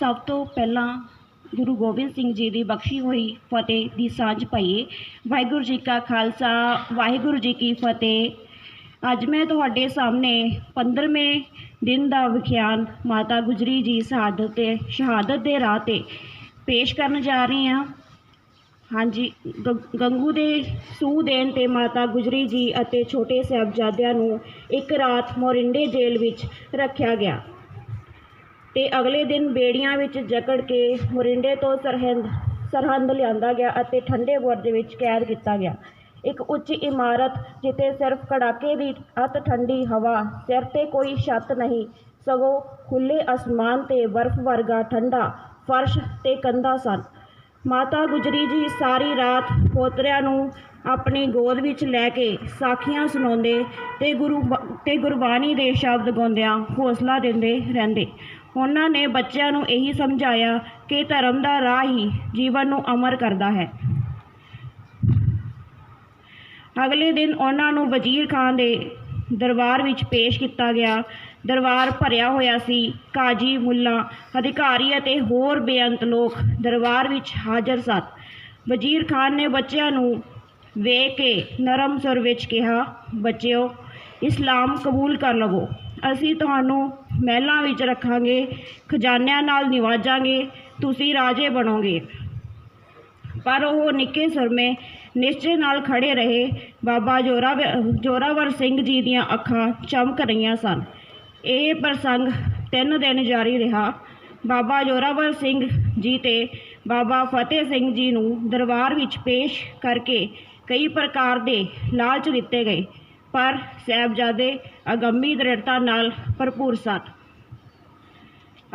ਸਭ ਤੋਂ ਪਹਿਲਾਂ ਗੁਰੂ ਗੋਬਿੰਦ ਸਿੰਘ ਜੀ ਦੀ ਬਖਸ਼ੀ ਹੋਈ ਫਤਿਹ ਦੀ ਸਾਂਝ ਪਾਈਏ। ਵਾਹਿਗੁਰੂ ਜੀ ਕਾ ਖਾਲਸਾ, ਵਾਹਿਗੁਰੂ ਜੀ ਕੀ ਫਤਿਹ। ਅੱਜ ਮੈਂ ਤੁਹਾਡੇ ਸਾਹਮਣੇ 15ਵੇਂ ਦਿਨ ਦਾ ਵਿਖਿਆਨ ਮਾਤਾ ਗੁਜਰੀ ਜੀ ਸ਼ਹਾਦਤ ਤੇ, ਸ਼ਹਾਦਤ ਦੇ ਰਾਹ ਤੇ ਪੇਸ਼ ਕਰਨ ਜਾ ਰਹੀ ਹਾਂ। ਹਾਂਜੀ, ਗ- ਗੰਗੂ ਦੇ ਸੂਹ ਦੇਣ ਤੇ ਮਾਤਾ ਗੁਜਰੀ ਜੀ ਅਤੇ ਛੋਟੇ ਸਾਹਿਬਜ਼ਾਦਿਆਂ ਨੂੰ ਇੱਕ ਰਾਤ ਮੋਰਿੰਡੇ ਜੇਲ੍ਹ ਵਿੱਚ ਰੱਖਿਆ ਗਿਆ। ਅਤੇ ਅਗਲੇ ਦਿਨ ਬੇੜੀਆਂ ਵਿੱਚ ਜਕੜ ਕੇ ਮੋਰਿੰਡੇ ਤੋਂ ਸਰਹਿੰਦ, ਸਰਹੰਦ ਲਿਆਂਦਾ ਗਿਆ ਅਤੇ ਠੰਡੇ ਬੁਰਜ ਵਿੱਚ ਕੈਦ ਕੀਤਾ ਗਿਆ। ਇੱਕ ਉੱਚੀ ਇਮਾਰਤ ਜਿੱਥੇ ਸਿਰਫ ਕੜਾਕੇ ਦੀ ਅੱਤ ਠੰਡੀ ਹਵਾ, ਸਿਰ ਤੇ ਕੋਈ ਛੱਤ ਨਹੀਂ, ਸਗੋਂ ਖੁੱਲ੍ਹੇ ਅਸਮਾਨ ਤੇ ਬਰਫ਼ ਵਰਗਾ ਠੰਡਾ ਫਰਸ਼ ਅਤੇ ਕੰਧਾਂ ਸਨ। ਮਾਤਾ ਗੁਜਰੀ ਜੀ ਸਾਰੀ ਰਾਤ ਪੋਤਰਿਆਂ ਨੂੰ ਆਪਣੀ ਗੋਦ ਵਿੱਚ ਲੈ ਕੇ ਸਾਖੀਆਂ ਸੁਣਾਉਂਦੇ ਤੇ ਗੁਰੂ ਬ- ਤੇ ਗੁਰਬਾਣੀ ਦੇ ਸ਼ਬਦ ਗਾਉਂਦਿਆਂ ਹੌਸਲਾ ਦਿੰਦੇ ਰਹਿੰਦੇ। ਉਹਨਾਂ ਨੇ ਬੱਚਿਆਂ ਨੂੰ ਇਹੀ ਸਮਝਾਇਆ ਕਿ ਧਰਮ ਦਾ ਰਾਹ ਹੀ ਜੀਵਨ ਨੂੰ ਅਮਰ ਕਰਦਾ ਹੈ। ਅਗਲੇ ਦਿਨ ਉਹਨਾਂ ਨੂੰ ਵਜ਼ੀਰ ਖਾਨ ਦੇ ਦਰਬਾਰ ਵਿੱਚ ਪੇਸ਼ ਕੀਤਾ ਗਿਆ। ਦਰਬਾਰ ਭਰਿਆ ਹੋਇਆ ਸੀ। ਕਾਜੀ, ਮੁੱਲਾ, ਅਧਿਕਾਰੀ ਅਤੇ ਹੋਰ ਬੇਅੰਤ ਲੋਕ ਦਰਬਾਰ ਵਿੱਚ ਹਾਜ਼ਰ ਸਨ। ਵਜ਼ੀਰ ਖਾਨ ਨੇ ਬੱਚਿਆਂ ਨੂੰ ਵੇਖ ਕੇ ਨਰਮ ਸੁਰ ਵਿੱਚ ਕਿਹਾ, ਬੱਚਿਓ, ਇਸਲਾਮ ਕਬੂਲ ਕਰ ਲਵੋ। ਅਸੀਂ ਤੁਹਾਨੂੰ ਮਹਿਲਾਂ ਵਿੱਚ ਰੱਖਾਂਗੇ, ਖਜ਼ਾਨਿਆਂ ਨਾਲ ਨਿਵਾਜਾਂਗੇ, ਤੁਸੀਂ ਰਾਜੇ ਬਣੋਗੇ। ਪਰ ਉਹ ਨਿੱਕੇ ਸੁਰਮੇ ਨਿਸ਼ਚੇ ਨਾਲ ਖੜੇ ਰਹੇ। ਬਾਬਾ ਜੋਰਾ ਜੋਰਾਵਰ ਸਿੰਘ ਜੀ ਦੀਆਂ ਅੱਖਾਂ ਚਮਕ ਰਹੀਆਂ ਸਨ। ਇਹ ਪ੍ਰਸੰਗ ਤਿੰਨ ਦਿਨ ਜਾਰੀ ਰਿਹਾ। ਬਾਬਾ ਜੋਰਾਵਰ ਸਿੰਘ ਜੀ ਤੇ ਬਾਬਾ ਫਤਿਹ ਸਿੰਘ ਜੀ ਨੂੰ ਦਰਬਾਰ ਵਿੱਚ ਪੇਸ਼ ਕਰਕੇ ਕਈ ਪ੍ਰਕਾਰ ਦੇ ਲਾਲਚ ਦਿੱਤੇ ਗਏ। ਪਰ ਸਾਹਿਬਜ਼ਾਦੇ ਅਗੰਮੀ ਦ੍ਰਿੜਤਾ ਨਾਲ ਭਰਪੂਰ ਸਨ।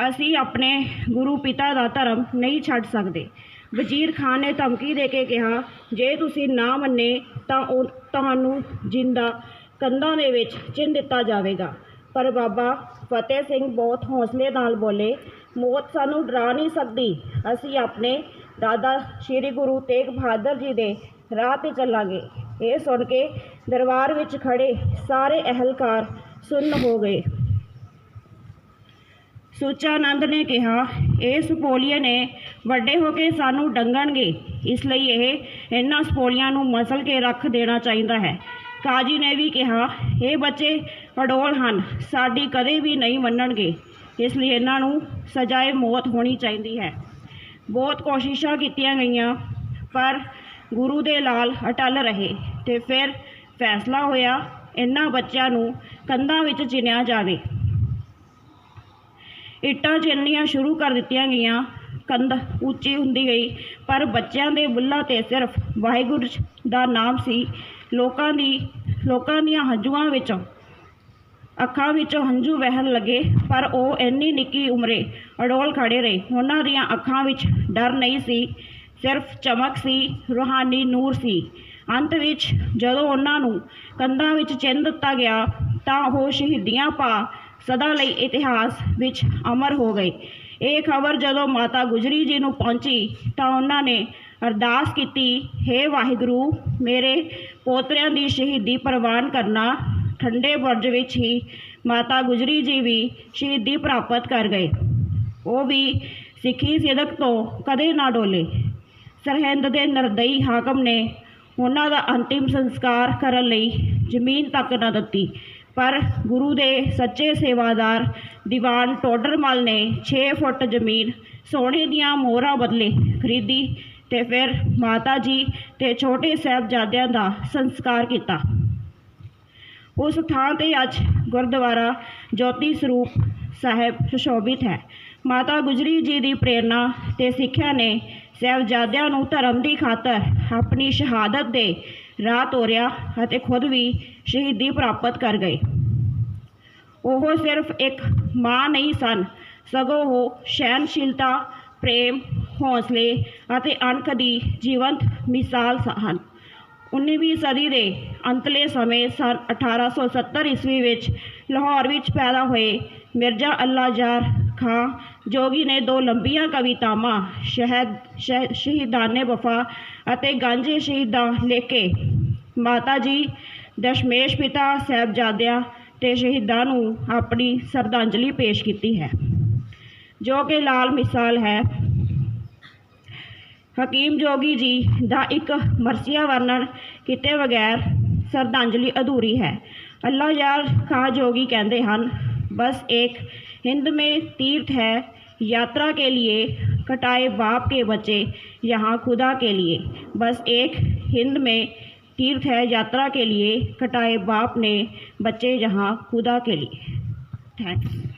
ਅਸੀਂ ਆਪਣੇ ਗੁਰੂ ਪਿਤਾ ਦਾ ਧਰਮ ਨਹੀਂ ਛੱਡ ਸਕਦੇ। ਵਜ਼ੀਰ ਖਾਨ ਨੇ ਧਮਕੀ ਦੇ ਕੇ ਕਿਹਾ, ਜੇ ਤੁਸੀਂ ਨਾ ਮੰਨੇ ਤਾਂ ਉਹ ਤੁਹਾਨੂੰ ਜਿੰਦਾ ਕੰਧਾਂ ਦੇ ਵਿੱਚ ਚਿੰਨ ਦਿੱਤਾ ਜਾਵੇਗਾ। ਪਰ ਬਾਬਾ ਫਤਿਹ ਸਿੰਘ ਬਹੁਤ ਹੌਸਲੇ ਨਾਲ ਬੋਲੇ, ਮੌਤ ਸਾਨੂੰ ਡਰਾ ਨਹੀਂ ਸਕਦੀ। ਅਸੀਂ ਆਪਣੇ ਦਾਦਾ ਸ੍ਰੀ ਗੁਰੂ ਤੇਗ ਬਹਾਦਰ ਜੀ ਦੇ ਰਾਹ ਤੇ ਚੱਲਾਂਗੇ। ਇਹ ਸੁਣ ਕੇ ਦਰਬਾਰ ਵਿੱਚ ਖੜੇ ਸਾਰੇ ਅਹਿਲਕਾਰ ਸੁੰਨ ਹੋ ਗਏ। ਸੁਚਾਨੰਦ ਨੇ ਕਿਹਾ, ਇਹ ਸਪੋਲੀਏ ਨੇ ਵੱਡੇ ਹੋ ਕੇ ਸਾਨੂੰ ਡੰਗਣਗੇ। ਇਸ ਲਈ ਇਹ ਇਹਨਾਂ ਸਪੋਲੀਆਂ ਨੂੰ ਮਸਲ ਕੇ ਰੱਖ ਦੇਣਾ ਚਾਹੀਦਾ ਹੈ। ਕਾਜੀ ਨੇ ਵੀ ਕਿਹਾ, ਇਹ ਬੱਚੇ ਅਡੋਲ ਹਨ। ਸਾਡੀ ਕਦੇ ਵੀ ਨਹੀਂ ਮੰਨਣਗੇ। ਇਸ ਲਈ ਇਹਨਾਂ ਨੂੰ ਸਜ਼ਾਏ ਮੌਤ ਹੋਣੀ ਚਾਹੀਦੀ ਹੈ। ਬਹੁਤ ਕੋਸ਼ਿਸ਼ਾਂ ਕੀਤੀਆਂ ਗਈਆਂ, ਪਰ ਗੁਰੂ ਦੇ ਲਾਲ ਅਟਲ ਰਹੇ। ਤੇ ਫਿਰ ਫੈਸਲਾ ਹੋਇਆ, ਇਹਨਾਂ ਬੱਚਿਆਂ ਨੂੰ ਕੰਧਾਂ ਵਿੱਚ ਚਿਣਿਆ ਜਾਵੇ। ਇੱਟਾਂ ਚਿਣਨੀਆਂ ਸ਼ੁਰੂ ਕਰ ਦਿੱਤੀਆਂ ਗਈਆਂ, ਕੰਧ ਉੱਚੀ ਹੁੰਦੀ ਗਈ, ਪਰ ਬੱਚਿਆਂ ਦੇ ਬੁੱਲਾਂ ਤੇ ਸਿਰਫ ਵਾਹਿਗੁਰੂ ਦਾ ਨਾਮ ਸੀ। ਲੋਕਾਂ ਦੀ, ਲੋਕਾਂ ਦੀਆਂ ਹੰਝੂਆਂ ਵਿੱਚੋਂ, ਅੱਖਾਂ ਵਿੱਚੋਂ ਹੰਝੂ ਵਹਿਣ ਲੱਗੇ, ਪਰ ਉਹ ਇੰਨੀ ਨਿੱਕੀ ਉਮਰੇ ਅਡੋਲ ਖੜੇ ਰਹੇ। ਉਹਨਾਂ ਦੀਆਂ ਅੱਖਾਂ ਵਿੱਚ ਡਰ ਨਹੀਂ ਸੀ, ਸਿਰਫ ਚਮਕ ਸੀ, ਰੂਹਾਨੀ ਨੂਰ ਸੀ। ਅੰਤ ਵਿੱਚ ਜਦੋਂ ਉਹਨਾਂ ਨੂੰ ਕੰਧਾਂ ਵਿੱਚ ਚਿੰਨ ਦਿੱਤਾ ਗਿਆ ਤਾਂ ਉਹ ਸ਼ਹੀਦੀਆਂ ਪਾ ਸਦਾ ਲਈ ਇਤਿਹਾਸ ਵਿੱਚ ਅਮਰ ਹੋ ਗਏ। ਇਹ ਖਬਰ ਜਦੋਂ ਮਾਤਾ ਗੁਜਰੀ ਜੀ ਨੂੰ ਪਹੁੰਚੀ ਤਾਂ ਉਹਨਾਂ ਨੇ ਅਰਦਾਸ ਕੀਤੀ हे ਵਾਹਿਗੁਰੂ, ਮੇਰੇ ਪੋਤਰਿਆਂ ਦੀ ਸ਼ਹੀਦੀ ਪ੍ਰਵਾਨ ਕਰਨਾ, ਠੰਡੇ ਬੁਰਜ ਵਿੱਚ ਹੀ ਮਾਤਾ ਗੁਜਰੀ ਜੀ ਵੀ ਸ਼ਹੀਦੀ ਪ੍ਰਾਪਤ ਕਰ ਗਏ। ਉਹ ਵੀ ਸਿੱਖੀ ਸਿਦਕ ਤੋਂ ਕਦੇ ਨਾ ਡੋਲੇ। ਸਰਹਿੰਦ ਦੇ ਨਰਦਈ ਹਾਕਮ ਨੇ ਉਹਨਾਂ ਦਾ ਅੰਤਿਮ ਸੰਸਕਾਰ ਕਰਨ ਲਈ ਜ਼ਮੀਨ ਤੱਕ ਨਾ ਦਿੱਤੀ। ਪਰ ਗੁਰੂ ਦੇ ਸੱਚੇ ਸੇਵਾਦਾਰ ਦੀਵਾਨ ਟੋਡਰਮਲ ਨੇ 6 ਫੁੱਟ ਜ਼ਮੀਨ ਸੋਨੇ ਦੀਆਂ ਮੋਹਰਾਂ ਬਦਲੇ ਖਰੀਦੀ ਤੇ ਫਿਰ ਮਾਤਾ ਜੀ ਤੇ ਛੋਟੇ ਸਾਹਿਬਜ਼ਾਦਿਆਂ ਦਾ ਸੰਸਕਾਰ ਕੀਤਾ। ਉਸ ਥਾਂ ਤੇ ਅੱਜ ਗੁਰਦੁਆਰਾ ਜੋਤੀ ਸਰੂਪ ਸਾਹਿਬ ਸੁਸ਼ੋਭਿਤ ਹੈ। ਮਾਤਾ ਗੁਜਰੀ ਜੀ ਦੀ ਪ੍ਰੇਰਣਾ ਤੇ ਸਿੱਖਿਆ ਨੇ ਸਾਹਿਬਜ਼ਾਦਿਆਂ ਨੂੰ ਧਰਮ ਦੀ ਖਾਤਰ ਆਪਣੀ ਸ਼ਹਾਦਤ ਦੇ ਰਾਹ ਤੋਰਿਆ ਅਤੇ ਖੁਦ ਵੀ ਸ਼ਹੀਦੀ ਪ੍ਰਾਪਤ ਕਰ ਗਏ। ਉਹ ਸਿਰਫ ਇੱਕ ਮਾਂ ਨਹੀਂ ਸਨ, ਸਗੋਂ ਉਹ ਸਹਿਨਸ਼ੀਲਤਾ ਪ੍ਰੇਮ, ਹੌਸਲੇ ਅਤੇ ਅਣਖ ਦੀ ਜੀਵੰਤ ਮਿਸਾਲ ਸ- ਹਨ 19ਵੀਂ ਸਦੀ ਦੇ ਅੰਤਲੇ ਸਮੇਂ ਸਨ 1870 ਈਸਵੀ ਵਿੱਚ ਲਾਹੌਰ ਵਿੱਚ ਪੈਦਾ ਹੋਏ ਮਿਰਜ਼ਾ ਅੱਲਾ ਜਾਰ ਖਾਂ ਜੋਗੀ ਨੇ ਦੋ ਲੰਬੀਆਂ ਕਵਿਤਾਵਾਂ, ਸ਼ਹਿਦ, ਸ਼ਹ- ਸ਼ਹੀਦਾਨੇ ਵਫਾ ਅਤੇ ਗਾਂਝੇ ਸ਼ਹੀਦਾਂ ਲਿਖ ਕੇ ਮਾਤਾ ਜੀ, ਦਸ਼ਮੇਸ਼ ਪਿਤਾ ਸਾਹਿਬਜ਼ਾਦਿਆਂ ਤੇ ਸ਼ਹੀਦਾਂ ਨੂੰ ਆਪਣੀ ਸ਼ਰਧਾਂਜਲੀ ਪੇਸ਼ ਕੀਤੀ ਹੈ। ਜੋ ਕਿ ਲਾਲ ਮਿਸਾਲ ਹੈ। ਹਕੀਮ ਜੋਗੀ ਜੀ ਦਾ ਇੱਕ ਮਰਸੀਆ ਵਰਣਨ ਕੀਤੇ ਬਗੈਰ ਸ਼ਰਧਾਂਜਲੀ ਅਧੂਰੀ ਹੈ ਅੱਲਾ ਯਾਰ ਖਾਂ जोगी कहते ਹਨ बस एक हिंद में तीर्थ है यात्रा के लिए कटाए बाप के बच्चे यहाँ खुदा के लिए बस एक हिंद में तीर्थ है यात्रा के लिए कटाए बाप ने बच्चे यहाँ खुदा के लिए थैंक्स